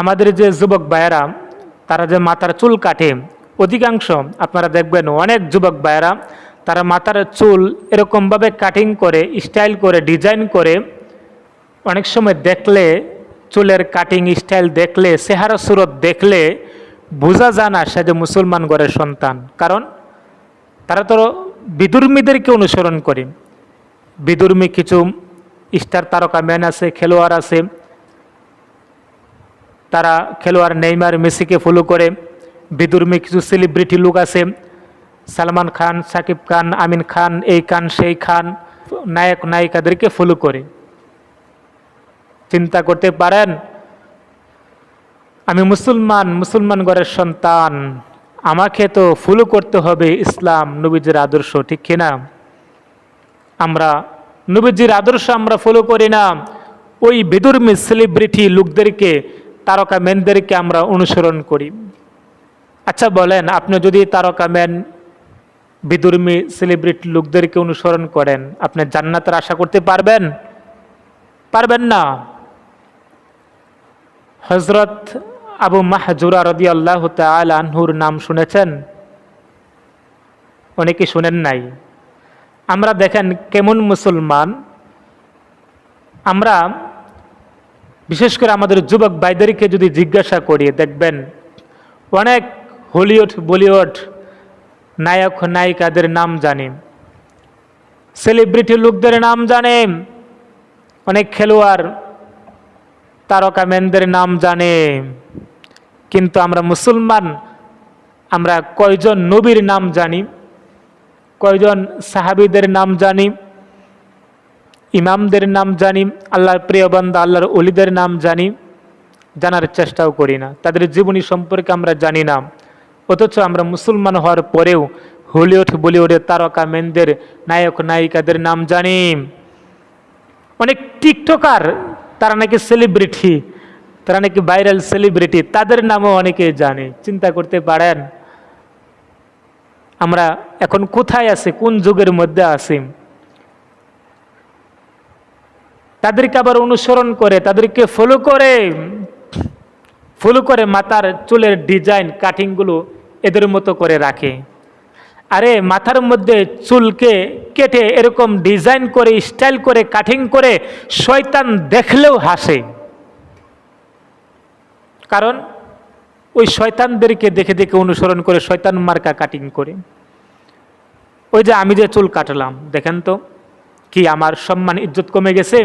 আমাদের যে যুবক ভাইয়েরা, তারা যে মাথার চুল কাটে, অধিকাংশ আপনারা দেখবেন অনেক যুবক ভাইয়েরা, তারা মাথার চুল এরকমভাবে কাটিং করে স্টাইল করে ডিজাইন করে, অনেক সময় দেখলে, চুলের কাটিং স্টাইল দেখলে, চেহারা সুরত দেখলে বোঝা যায় না সে যে মুসলমান ঘরের সন্তান। কারণ তারা তো বিদুর্মীদেরকে অনুসরণ করে। বিদুর্মী কিছু স্টার তারকা ম্যান আছে, খেলোয়াড় আছে তারা খেলোয়াড় নেইমার, মেসিকে ফলো করে। বিদুর্মী কিছু সেলিব্রিটি লোক আছে। সালমান খান, সাকিব খান, আমিন খান, এই খান, সেই খান, নায়ক, নায়িকাদেরকে ফলো করে। চিন্তা করতে পারেন? আমি মুসলমান মুসলমান ঘরের সন্তান। আমাকে তো ফলো করতে হবে ইসলাম, নবীজির আদর্শ, ঠিক কিনা? আমরা, নবীজির আদর্শ আমরা ফলো করি না। ওই বেদুর্মী সেলিব্রিটি লোকদেরকে তারকা ম্যানদেরকে আমরা অনুসরণ করি। আচ্ছা বলেন, আপনি যদি তারকা ম্যান বিদুর্মী সেলিব্রিটি লোকদেরকে অনুসরণ করেন, আপনি জান্নাতের আশা করতে পারবেন? পারবেন না? হজরত আবু মাহজুরা রদি আল্লাহ আনহুর নাম শুনেছেন? অনেকে শুনেন নাই? আমরা দেখেন কেমন মুসলমান। আমরা বিশেষ করে আমাদের যুবক ভাইদেরকে যদি জিজ্ঞাসা করি, দেখবেন অনেক হলিউড, বলিউড নায়ক, নায়িকাদের নাম জানি। সেলিব্রিটি লোকদের নাম জানে। অনেক খেলোয়াড়, তারকা ম্যানদের নাম জানে। কিন্তু আমরা মুসলমান, আমরা কয়জন নবীর নাম জানি? কয়জন সাহাবিদের নাম জানি? ইমামদের নাম জানি, আল্লাহর প্রিয় বান্দা, আল্লাহর অলিদের নাম জানি, জানার চেষ্টাও করি না। তাদের জীবনী সম্পর্কে আমরা জানি না। অথচ আমরা মুসলমান হওয়ার পরেও হলিউড বলিউডের তারকা মেনদের নায়ক, নায়িকাদের নাম জানি। অনেক টিকটকার, তারা নাকি সেলিব্রিটি তারা নাকি ভাইরাল সেলিব্রিটি তাদের নামও অনেকে জানে। চিন্তা করতে পারেন, আমরা এখন কোথায় আছি, কোন যুগের মধ্যে আছি? তাদেরকে আবার অনুসরণ করে, তাদেরকে ফলো করে ফলো করে মাথার চুলের ডিজাইন কাটিংগুলো এদের মতো করে রাখে। আরে মাথার মধ্যে চুলকে কেটে এরকম ডিজাইন করে স্টাইল করে কাটিং করে শয়তান দেখলেও হাসে। কারণ ওই শয়তানদেরকে দেখে দেখে অনুসরণ করে শয়তান মার্কা কাটিং করে। ওই যে আমি যে চুল কাটলাম, দেখেন তো, কি আমার সম্মান ইজ্জত কমে গেছে?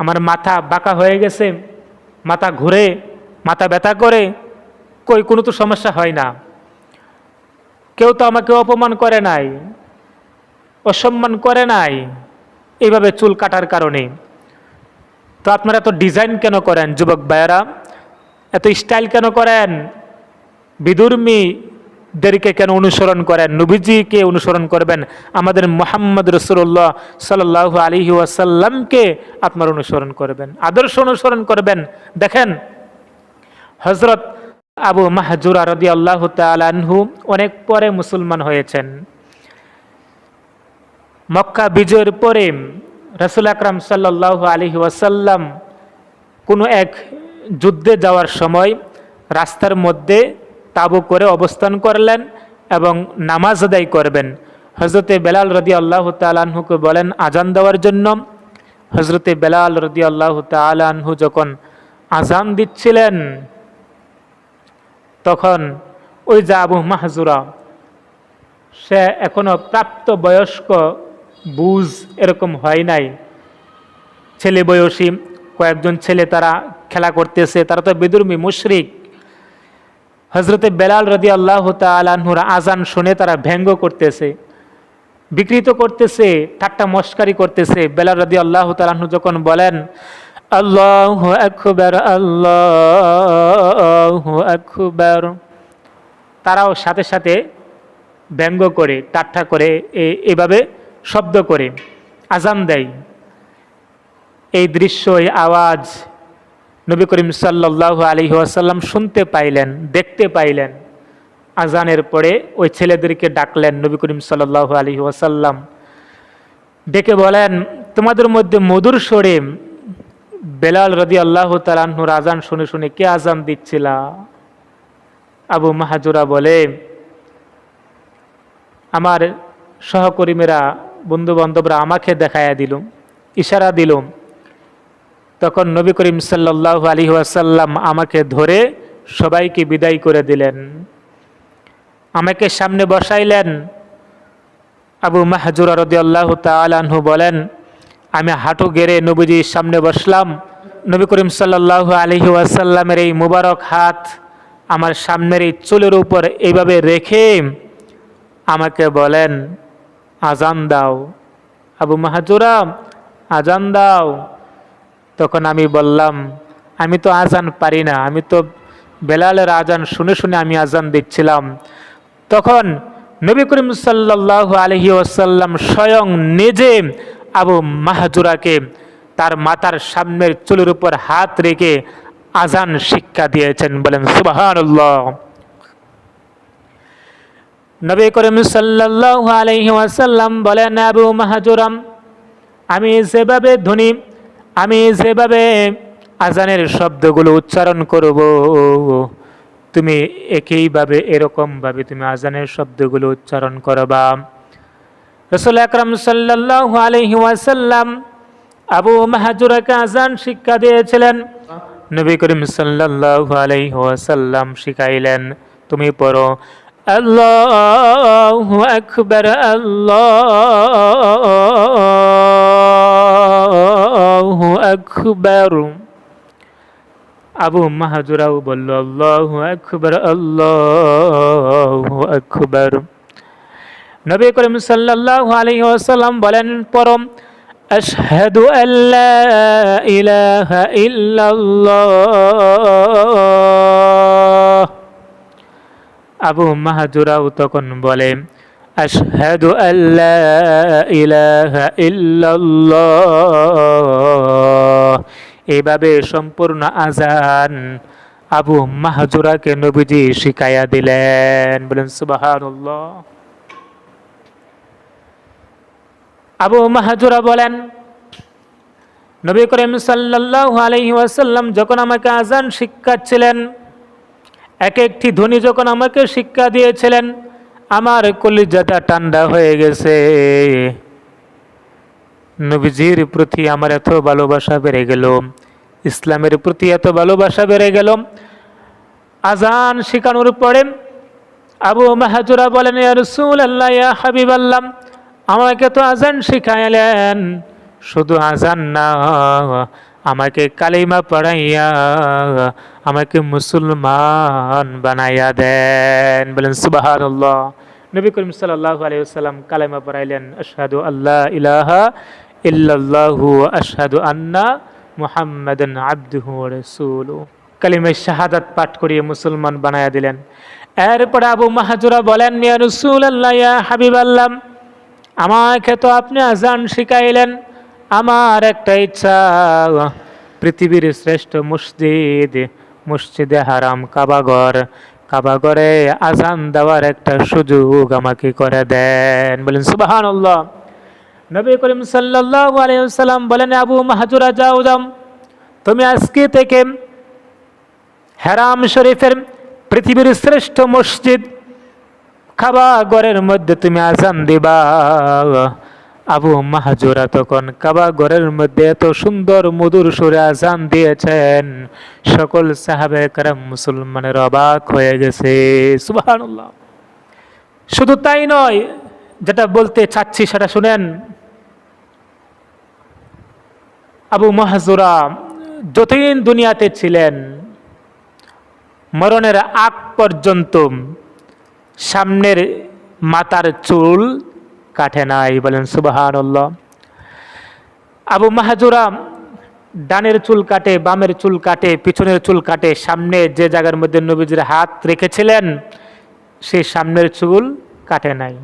আমার মাথা বাঁকা হয়ে গেছে, মাথা ঘুরে, মাথা ব্যথা করে, কই কোনো তো সমস্যা হয় না। কেউ তো আমাকে অপমান করে নাই, অসম্মান করে নাই, এইভাবে চুল কাটার কারণে। তো আপনারা এত ডিজাইন কেন করেন, যুবক ভাইয়েরা? এত স্টাইল কেন করেন? বিদুর্মীদেরকে কেন অনুসরণ করেন? নবীজিকে অনুসরণ করবেন? আমাদের মোহাম্মদ রসুল্লাহ সাল্লাহ আলী ওয়াসাল্লামকে আপনার অনুসরণ করবেন। আদর্শ অনুসরণ করবেন। দেখেন হজরত আবু মাহজুরা রদি আল্লাহ তালহু অনেক পরে মুসলমান হয়েছেন। মক্কা বিজয়ের পরে রসুল আকরাম সাল্লাহ আলী ওয়াসাল্লাম কোনো এক যুদ্ধে যাওয়ার সময় রাস্তার মধ্যে তাবু করে অবস্থান করলেন এবং নামাজ আদায় করবেন। হজরতে বেলাল রদি আল্লাহ তালহুকে বলেন আজান দেওয়ার জন্য। হজরতে বেলাল রদি আল্লাহ তালহু যখন আজান দিচ্ছিলেন, তখন ওই যে আবু মাহজুরা, সে এখনও প্রাপ্ত বয়স্ক বুঝ এরকম হয় নাই। ছেলে বয়সী, কয়েকজন ছেলে তারা খেলা করতেছে, তারা তো বেদুর্মী, মুশরিক। হজরতে বেলাল রদি আল্লাহ তালহুর আজান শুনে তারা ব্যঙ্গ করতেছে, বিকৃত করতেছে, ঠাট্টা মস্কারি করতেছে। বেলাল রদি আল্লাহ তালাহু যখন বলেন, আল্লাহ আকবর আল্লাহ আকবর, তারাও সাথে সাথে ব্যঙ্গ করে টাট্টা করে এভাবে শব্দ করে আজান দেয়। এই দৃশ্য এই আওয়াজ নবী করিম সাল্লাহ আলী আসাল্লাম শুনতে পাইলেন, দেখতে পাইলেন। আজানের পরে ওই ছেলেদেরকে ডাকলেন নবী করিম সাল্লাহ আলী ওয়াসাল্লাম। ডেকে বলেন, তোমাদের মধ্যে মধুর স্বরে বেলাল রদি আল্লাহ তালাহুর আজান শুনে শুনে কে আজান দিচ্ছিলা? আবু মাহাজুরা বলে, আমার সহকর্মীরা বন্ধু বান্ধবরা আমাকে দেখাইয়া দিল ইশারা দিল তখন নবী করিম সাল্লাহ আলী ওয়াসাল্লাম আমাকে ধরে সবাইকে বিদায় করে দিলেন। আমাকে সামনে বসাইলেন। আবু মাহাজুরা রদি আল্লাহ তালাহু বলেন, আমি হাঁটু গেড়ে নবীজির সামনে বসলাম। নবী করিম সাল্লাহ আলহি ওয়াসাল্লামের এই মুবারক হাত আমার সামনের এই চুলের উপর এইভাবে রেখে আমাকে বলেন, আজান দাও। আবু মাহাজুরা, আজান দাও। তখন আমি বললাম, আমি তো আজান পারি না, আমি তো বেলালের আজান শুনে শুনে আমি আজান দিচ্ছিলাম। তখন নবী করিম সাল্লাহ আলহি ওসাল্লাম স্বয়ং নিজে আবু মাহাজুরাকে তার মাতার সামনের চুলের উপর হাত রেখে আজান শিক্ষা দিয়েছেন, বলেন, সুবাহানুল্লাহ। নবী করিম সাল্লাহ আলহি ওয়াসাল্লাম বলেন, আবু মাহাজুরাম, আমি যেভাবে ধ্বনি আমি যেভাবে আজানের শব্দগুলো উচ্চারণ করব, তুমি একইভাবে এরকমভাবে তুমি আজানের শব্দগুলো উচ্চারণ করবা। রসুল আকরম সাল্লাহ আলহি ওয়াসাল্লাম আবু মাহাজুরাকে আজান শিক্ষা দিয়েছিলেন। নবী করিম সাল্লাহ আলহি ওয়াসাল্লাম শিখাইলেন, তুমি পড়ো, আল্লাহ আকবর, আল্লাহ আকবর আবু মাহাজুরাও বলল, আল্লাহ আকবর আল্লাহ আকবর। নবী করিম সাল্লাল্লাহু আলাইহি ওয়াসাল্লাম বলেন, পরম, আশহাদু আল্লা ইলাহা ইল্লাল্লাহ। আবু মাহাজুরাও তখন বলে, আশহাদু আল্লা ইলাহা ইল্লাল্লাহ। এইভাবে সম্পূর্ণ আজান আবু মাহাজুরাকে নবীজি শিখাইয়া দিলেন। বলেন, সুবহানাল্লাহ। আবু মাহাজুরা বলেন, নবী করিম সাল্লাল্লাহু আলাইহি ওয়াসাল্লাম যখন আমাকে আজান শিক্ষাচ্ছিলেন এক একটি ধ্বনি যখন আমাকে শিক্ষা দিয়েছিলেন, আমার কলিজাটা ঠান্ডা হয়ে গেছে। নবীজির প্রতি আমার এত ভালোবাসা বেড়ে গেল, ইসলামের প্রতি এত ভালোবাসা বেড়ে গেল। আজান শিখানোর পরে আবু মাহাজুরা বলেন রসুল আল্লাহ ইয়া আমাকে তো আজান শিখাইলেন। শুধু আজান না, আমাকে কালিমা পড়াইয়া, আমাকে মুসলমান বানাইয়া দেন। বলেন সুবাহান্লাহ নবী করিম সাল্লাহ আলাইসাল্লাম কালিমা পড়াইলেন, আশহাদু আল্লাহ ইলাহা ইল্লাল্লাহু আশহাদু আন্না মুহাম্মাদান আবদুহু ওয়া রাসূলুহু কালিমা শাহাদাত পাঠ করিয়ে মুসলমান বানাইয়া দিলেন। এরপরে আবু মাহাজুরা বলেন, ইয়া রাসূলুল্লাহ, ইয়া হাবিবাল্লাহ, আমাকে তো আপনি আজান শিখাইলেন। আমার একটা ইচ্ছা, পৃথিবীর শ্রেষ্ঠ মসজিদ, মসজিদে হারাম কাবাগর। কাবাগরে আজান দেওয়ার একটা সুযোগ আমাকে করে দেন। বলেন সুবাহান নবী করিম সাল্লাহ আলাইসাল্লাম বলেন, আবু মাহাজুরা, যাও তুমি আজকে থেকে হেরাম শরীফের পৃথিবীর শ্রেষ্ঠ মসজিদ খাবা ঘরের মধ্যে তুমি আজান দিবা। আবু মাহাজুরা তখন কাবা ঘরের মধ্যে এত সুন্দর মধুর সুরে আজান দিয়েছেন। সকল সাহাবে কারাম মুসলমানের অবাক হয়ে গেছে। সুবহানাল্লাহ। শুধু তাই নয়, যেটা বলতে চাচ্ছি সেটা শুনেন। আবু মাহাজুরা যতদিন দুনিয়াতে ছিলেন, মরণের আগ পর্যন্ত সামনের মাতার চুল কাটে নাই। বলেন সুবাহান আবু মাহাজুরা ডানের চুল কাটে, বামের চুল কাটে, পিছনের চুল কাটে, সামনে যে জায়গার মধ্যে নবীজির হাত রেখেছিলেন, সে সামনের চুল কাটে নাই।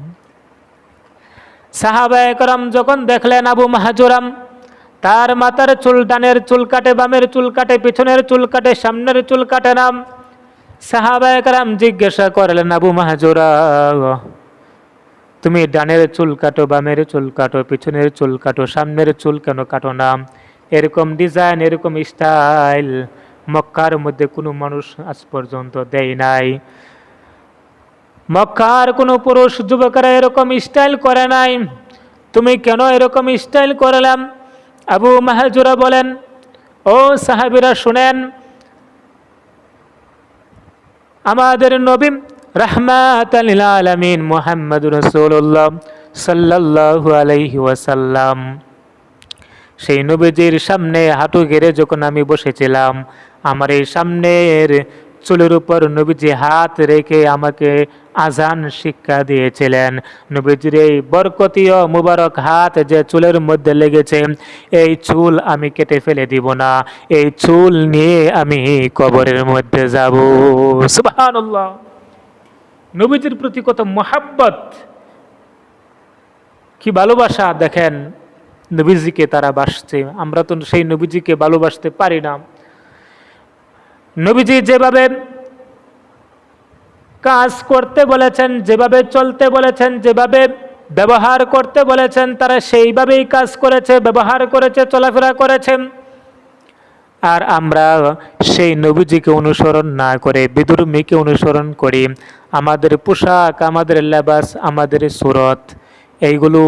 সাহাবায় করম যখন দেখলেন আবু মাহাজুরাম তার মাথার চুল ডানের চুল কাটে, বামের চুল কাটে, পিছনের চুল কাটে, সামনের চুল কাটে নাম। সাহাবায় কারাম জিজ্ঞাসা করলেন, আবু মাহাজুরা, তুমি ডানের চুল কাটো, বামের চুল কাটো, পিছনের চুল কাটো, সামনের চুল কেন কাটো না এরকম ডিজাইন, এরকম স্টাইল মক্কার মধ্যে কোনো মানুষ আজ পর্যন্ত দেয় নাই। মক্কার কোনো পুরুষ যুবকেরা এরকম স্টাইল করে নাই। তুমি কেন এরকম স্টাইল করলাম? আবু মাহাজুরা বলেন, ও সাহাবিরা শুনেন, আমাদের নবী রহমাত আলমিন মোহাম্মদ রসুল্লাহ সাল্লাল্লাহু আলাইহি ওয়াসাল্লাম। সেই নবীজির সামনে হাঁটু ঘেরে যখন আমি বসেছিলাম, আমার এই সামনের চুলের উপর নবীজি হাত রেখে আমাকে আজান শিক্ষা দিয়েছিলেন। নবীজির এই বরকতীয় মুবারক হাত যে চুলের মধ্যে লেগেছে, এই চুল আমি কেটে ফেলে দিব না। এই চুল নিয়ে আমি কবরের মধ্যে যাব। নবীজির প্রতি কত মহাব্বত। কি ভালোবাসা, দেখেন, নবীজিকে তারা বাসছে। আমরা তো সেই নবীজিকে ভালোবাসতে পারি না। নবীজি যেভাবে কাজ করতে বলেছেন, যেভাবে চলতে বলেছেন, যেভাবে ব্যবহার করতে বলেছেন, তারা সেইভাবেই কাজ করেছে, ব্যবহার করেছে, চলাফেরা করেছেন আর আমরা সেই নবীজিকে অনুসরণ না করে, বিদুর্মীকে অনুসরণ করি। আমাদের পোশাক, আমাদের লেবাস, আমাদের সুরত, এইগুলো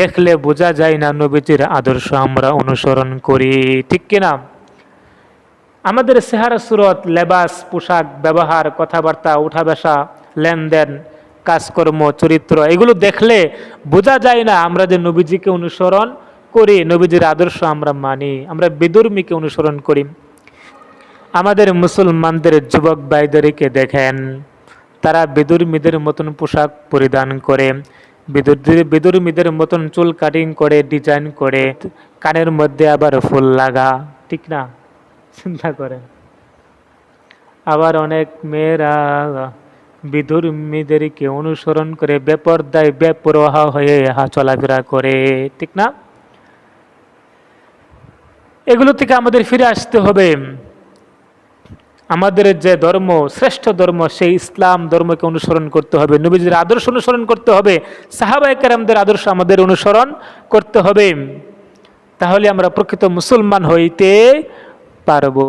দেখলে বোঝা যায় না নবীজির আদর্শ আমরা অনুসরণ করি। ঠিক কিনা? আমাদের চেহারা সুরত, লেবাস, পোশাক, ব্যবহার, কথাবার্তা উঠা বসা লেনদেন, কাজকর্ম, চরিত্র, এগুলো দেখলে বোঝা যায় না আমরা যে নবীজিকে অনুসরণ করি, নবীজির আদর্শ আমরা মানি, আমরা বিদুর্মীকে অনুসরণ করি। আমাদের মুসলমানদের যুবক ভাইদেরকে দেখেন, তারা বিদুর্মীদের মতন পোশাক পরিধান করে বিদুর বিদুর্মীদের মতন চুল কাটিং করে ডিজাইন করে, কানের মধ্যে আবার ফুল লাগা, ঠিক না? চিন্তা করেন। আবার অনেক মেয়েরা বিদুর্মীদেরকে অনুসরণ করে বেপরদায় বেপরোয়া হয়ে হা চলাফেরা করে, ঠিক না? এগুলো থেকে আমাদের ফিরে আসতে হবে। আমাদের যে ধর্ম, শ্রেষ্ঠ ধর্ম, সেই ইসলাম ধর্মকে অনুসরণ করতে হবে। নবীজির আদর্শ অনুসরণ করতে হবে। সাহাবাহিকের আমাদের আদর্শ আমাদের অনুসরণ করতে হবে। তাহলে আমরা প্রকৃত মুসলমান হইতে পারবো